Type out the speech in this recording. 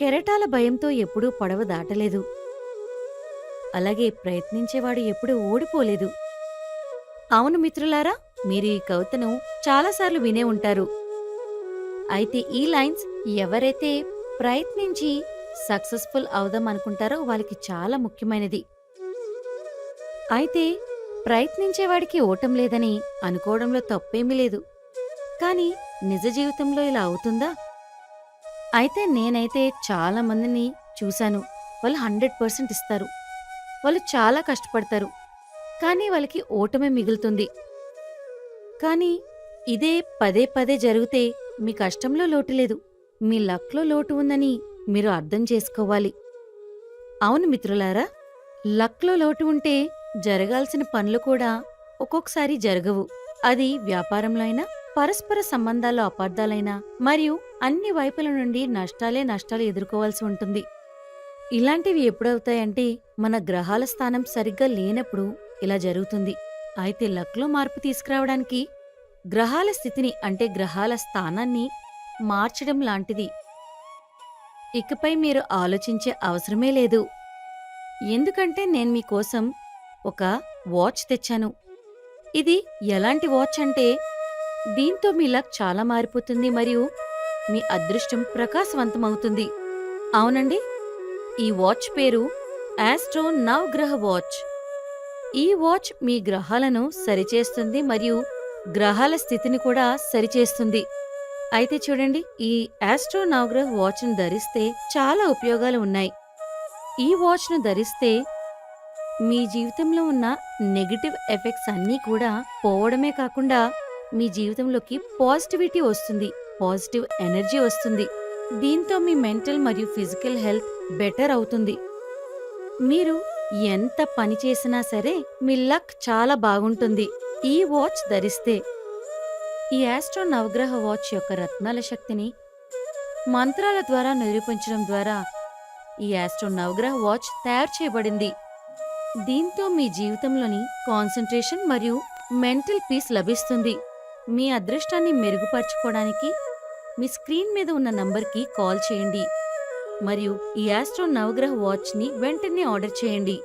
కెరటాల భయంతో ఎప్పుడూ పడవ దాటలేదు. అలాగే ప్రయత్నించేవాడు ఎప్పుడూ ఓడిపోలేదు. అవును మిత్రులారా మీరు ఈ కవితను చాలాసార్లు వినే ఉంటారు. అయితే ఈ లైన్స్ ఎవరైతే ప్రయత్నించి సక్సెస్ఫుల్ అవుదాం అనుకుంటారో వాళ్ళకి చాలా ముఖ్యమైనది. అయితే ప్రయత్నించేవాడికి ఓటం లేదని అనుకోవడంలో తప్పేమీ లేదు. కానీ నిజ జీవితంలో ఇలా అవుతుందా? అయితే నేనైతే చాలా మందిని చూశాను. వాళ్ళు హండ్రెడ్ పర్సెంట్ ఇస్తారు. వాళ్ళు చాలా కష్టపడతారు. కానీ వాళ్ళకి ఓటమే మిగులుతుంది. కానీ ఇదే పదే పదే జరిగితే మీ కష్టంలో లోటు లేదు. మీ లక్లో లోటు ఉందని మీరు అర్థం చేసుకోవాలి. అవును మిత్రులారా లక్లో లోటు ఉంటే జరగాల్సిన పనులు కూడా ఒక్కొక్కసారి జరగవు. అది వ్యాపారంలో అయినా పరస్పర సంబంధాల్లో అపార్థాలైనా మరియు అన్ని వైపుల నుండి నష్టాలే నష్టాలు ఎదుర్కోవాల్సి ఉంటుంది. ఇలాంటివి ఎప్పుడవుతాయంటే మన గ్రహాల స్థానం సరిగ్గా లేనప్పుడు ఇలా జరుగుతుంది. అయితే లక్లో మార్పు తీసుకురావడానికి గ్రహాల స్థితిని అంటే గ్రహాల స్థానాన్ని మార్చడం లాంటిది. ఇకపై మీరు ఆలోచించే అవసరమే లేదు. ఎందుకంటే నేను మీకోసం ఒక వాచ్ తెచ్చాను. ఇది ఎలాంటి వాచ్ అంటే దీంతో మీ లక్ చాలా మారిపోతుంది మరియు మీ అదృష్టం ప్రకాశవంతమవుతుంది. అవునండి. ఈ వాచ్ పేరు ఆస్ట్రో నవగ్రహ వాచ్. ఈ వాచ్ మీ గ్రహాలను సరిచేస్తుంది మరియు గ్రహాల స్థితిని కూడా సరిచేస్తుంది. అయితే చూడండి ఈ ఆస్ట్రో నవగ్రహ వాచ్ను ధరిస్తే చాలా ఉపయోగాలు ఉన్నాయి. ఈ వాచ్ను ధరిస్తే మీ జీవితంలో ఉన్న నెగటివ్ ఎఫెక్ట్స్ అన్నీ కూడా పోవడమే కాకుండా మీ జీవితంలోకి పాజిటివిటీ వస్తుంది. పాజిటివ్ ఎనర్జీ వస్తుంది. దీంతో మీ మెంటల్ మరియు ఫిజికల్ హెల్త్ బెటర్ అవుతుంది. మీరు ఎంత పని చేసినా సరే మీ లక్ చాలా బాగుంటుంది. ఈ వాచ్ ధరిస్తే. ఈ ఆస్ట్రో నవగ్రహ వాచ్ యొక్క రత్నాల శక్తిని మంత్రాల ద్వారా నిరూపించడం ద్వారా ఈ ఆస్ట్రో నవగ్రహ వాచ్ తయారు చేయబడింది. దీంతో మీ జీవితంలోని కాన్సన్ట్రేషన్ మరియు మెంటల్ పీస్ లభిస్తుంది. మీ అదృష్టాన్ని మెరుగుపరచుకోవడానికి మీ స్క్రీన్ మీద ఉన్న నంబర్కి కాల్ చేయండి. మరియు ఈ ఆస్ట్రో నవగ్రహ వాచ్ని వెంటనే ఆర్డర్ చేయండి.